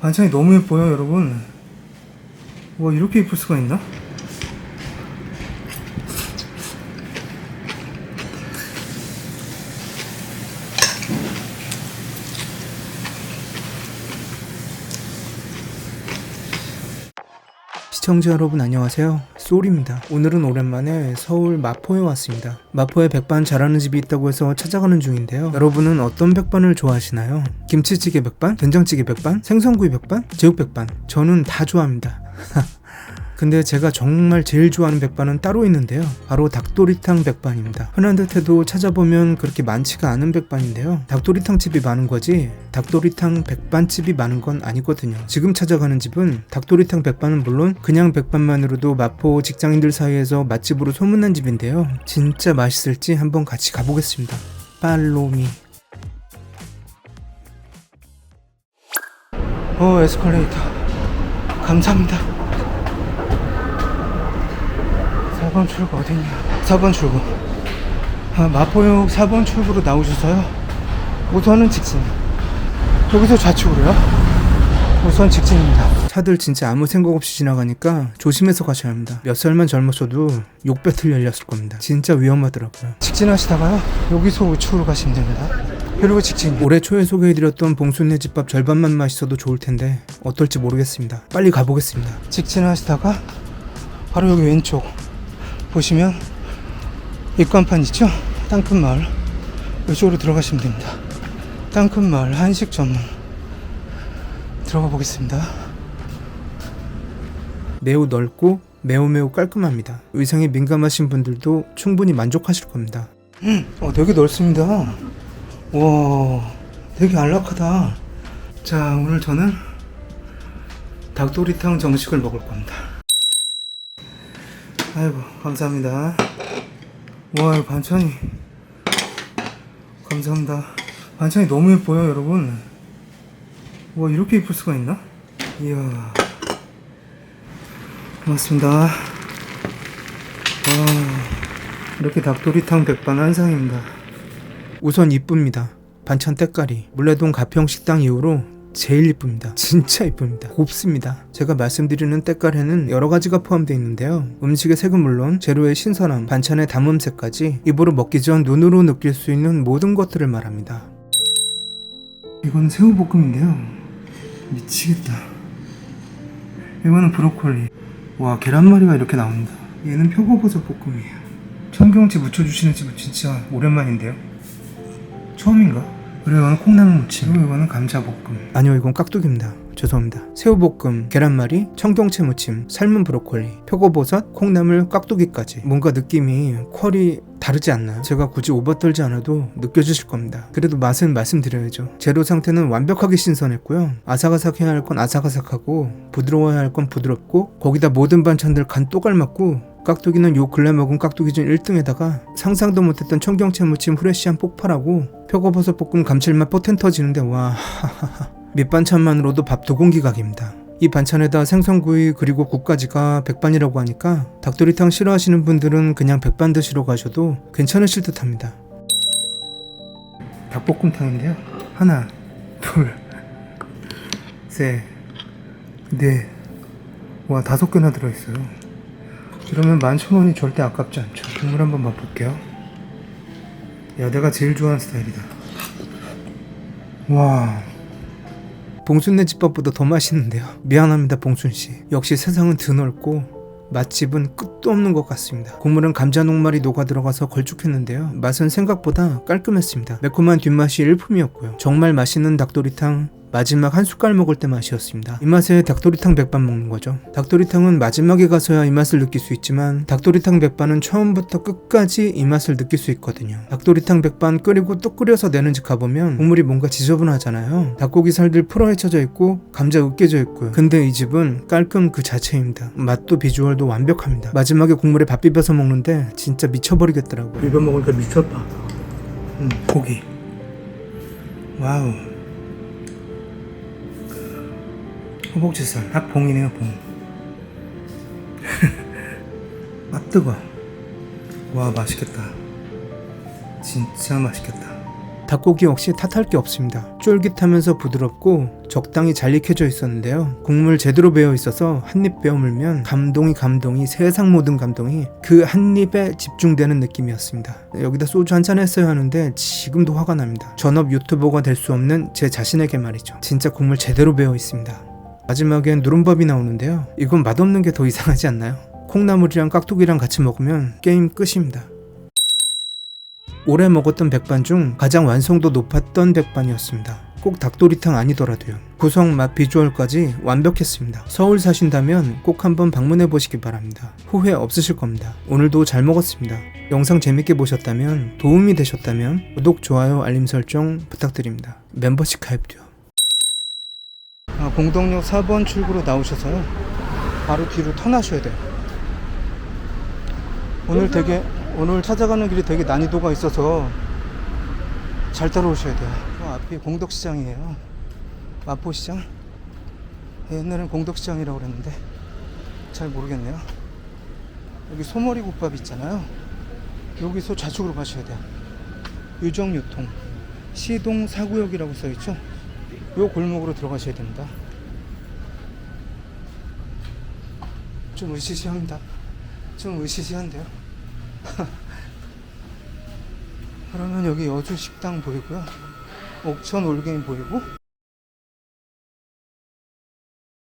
반찬이 너무 예뻐요, 여러분. 와, 이렇게 예쁠 수가 있나? 시청자 여러분 안녕하세요. 소울입니다. 오늘은 오랜만에 서울 마포에 왔습니다. 마포에 백반 잘하는 집이 있다고 해서 찾아가는 중인데요. 여러분은 어떤 백반을 좋아하시나요? 김치찌개 백반? 된장찌개 백반? 생선구이 백반? 제육 백반? 저는 다 좋아합니다. 근데 제가 정말 제일 좋아하는 백반은 따로 있는데요. 바로 닭도리탕 백반입니다. 흔한 듯해도 찾아보면 그렇게 많지가 않은 백반인데요. 닭도리탕 집이 많은 거지 닭도리탕 백반집이 많은 건 아니거든요. 지금 찾아가는 집은 닭도리탕 백반은 물론 그냥 백반만으로도 마포 직장인들 사이에서 맛집으로 소문난 집인데요. 진짜 맛있을지 한번 같이 가보겠습니다. 팔로미 어 에스컬레이터 감사합니다 4번 출구 어딨냐? 4번 출구. 아, 마포역 4번 출구로 나오셔서요. 우선은 직진. 여기서 좌측으로요? 우선 직진입니다. 차들 진짜 아무 생각 없이 지나가니까 조심해서 가셔야 합니다. 몇 살만 젊었어도 욕배틀 열렸을 겁니다. 진짜 위험하더라고요. 직진하시다가요 여기서 우측으로 가시면 됩니다. 그리고 직진. 올해 초에 소개해드렸던 봉순네 집밥 절반만 맛있어도 좋을 텐데 어떨지 모르겠습니다. 빨리 가보겠습니다. 직진하시다가 바로 여기 왼쪽 보시면 입간판 있죠? 땅끝마을. 이쪽으로 들어가시면 됩니다. 땅끝마을 한식 전문. 들어가 보겠습니다. 매우 넓고 매우 매우 깔끔합니다. 의상에 민감하신 분들도 충분히 만족하실 겁니다. 음, 어, 되게 넓습니다. 와 되게 안락하다. 자 오늘 저는 닭도리탕 정식을 먹을 겁니다 아이고 감사합니다. 와 반찬이. 감사합니다. 반찬이 너무 예뻐요 여러분. 와 이렇게 예쁠 수가 있나? 이야. 고맙습니다. 와 이렇게 닭도리탕 백반 한 상입니다. 우선 이쁩니다. 반찬 때깔이. 물레동 가평 식당 이후로 제일 이쁩니다. 진짜 이쁩니다. 곱습니다. 제가 말씀드리는 때깔에는 여러 가지가 포함되어 있는데요. 음식의 색은 물론 재료의 신선함, 반찬의 담음새까지 입으로 먹기 전 눈으로 느낄 수 있는 모든 것들을 말합니다. 이건 새우볶음인데요. 미치겠다. 이거는 브로콜리. 와 계란말이가 이렇게 나온다. 얘는 표고버섯 볶음이에요. 청경채 무쳐주시는 집은 진짜 오랜만인데요. 처음인가? 그리고 이거는 콩나물 무침 그리고 이거는 감자볶음 아니요 이건 깍두기입니다 죄송합니다 새우볶음 계란말이 청경채 무침 삶은 브로콜리 표고버섯 콩나물 깍두기까지 뭔가 느낌이 퀄이 다르지 않나요? 제가 굳이 오버 떨지 않아도 느껴지실 겁니다. 그래도 맛은 말씀드려야죠. 재료 상태는 완벽하게 신선했고요. 아삭아삭해야 할 건 아삭아삭하고 부드러워야 할 건 부드럽고 거기다 모든 반찬들 간 또 갈맞고 깍두기는 요 근래 먹은 깍두기 중 1등에다가 상상도 못했던 청경채 무침 후레쉬한 폭발하고 표고버섯 볶음 감칠맛 포텐 터지는데 와 밑반찬만으로도 밥 두 공기 각입니다. 이 반찬에다 생선구이 그리고 국까지가 백반이라고 하니까 닭도리탕 싫어하시는 분들은 그냥 백반 드시러 가셔도 괜찮으실 듯합니다. 닭볶음탕인데요. 하나, 둘, 셋, 넷, 와 다섯 개나 들어있어요. 이러면 만천 원이 절대 아깝지 않죠. 국물 한번 맛볼게요. 야, 내가 제일 좋아하는 스타일이다. 와. 봉순네 집밥보다 더 맛있는데요. 미안합니다, 봉순 씨. 역시 세상은 드넓고 맛집은 끝도 없는 것 같습니다. 국물은 감자 녹말이 녹아 들어가서 걸쭉했는데요. 맛은 생각보다 깔끔했습니다. 매콤한 뒷맛이 일품이었고요. 정말 맛있는 닭도리탕 마지막 한 숟갈 먹을 때 맛이었습니다. 이 맛에 닭도리탕 백반 먹는 거죠. 닭도리탕은 마지막에 가서야 이 맛을 느낄 수 있지만 닭도리탕 백반은 처음부터 끝까지 이 맛을 느낄 수 있거든요. 닭도리탕 백반 끓이고 또 끓여서 내는 집 가보면 국물이 뭔가 지저분하잖아요. 닭고기 살들 풀어 헤쳐져 있고 감자 으깨져 있고요. 근데 이 집은 깔끔 그 자체입니다. 맛도 비주얼도 완벽합니다. 마지막에 국물에 밥 비벼서 먹는데 진짜 미쳐버리겠더라고요. 비벼 먹으니까 미쳤다. 음, 고기. 와우. 허벅지살 딱 봉이네요 봉. 아 뜨거. 와 맛있겠다. 진짜 맛있겠다. 닭고기 역시 탓할 게 없습니다. 쫄깃하면서 부드럽고 적당히 잘 익혀져 있었는데요. 국물 제대로 배어 있어서 한 입 베어 물면 감동이 감동이 세상 모든 감동이 그 한 입에 집중되는 느낌이었습니다. 여기다 소주 한 잔 했어야 하는데 지금도 화가 납니다. 전업 유튜버가 될 수 없는 제 자신에게 말이죠. 진짜 국물 제대로 배어 있습니다. 마지막엔 누른밥이 나오는데요. 이건 맛없는 게 더 이상하지 않나요? 콩나물이랑 깍두기랑 같이 먹으면 게임 끝입니다. 올해 먹었던 백반 중 가장 완성도 높았던 백반이었습니다. 꼭 닭도리탕 아니더라도요. 구성, 맛, 비주얼까지 완벽했습니다. 서울 사신다면 꼭 한번 방문해 보시기 바랍니다. 후회 없으실 겁니다. 오늘도 잘 먹었습니다. 영상 재밌게 보셨다면 도움이 되셨다면 구독, 좋아요, 알림 설정 부탁드립니다. 멤버십 가입도요. 아, 공덕역 4번 출구로 나오셔서요. 바로 뒤로 턴하셔야 돼요. 오늘 되게 오늘 찾아가는 길이 되게 난이도가 있어서 잘 따라오셔야 돼요. 저 앞이 공덕시장이에요. 마포시장. 옛날엔 공덕시장이라고 그랬는데 잘 모르겠네요. 여기 소머리 국밥 있잖아요. 여기서 좌측으로 가셔야 돼요. 유정유통 시동 사구역이라고 써 있죠. 요 골목으로 들어가셔야 됩니다. 좀 으시시합니다. 좀 으시시한데요. 그러면 여기 여주 식당 보이고요. 옥천 올게임 보이고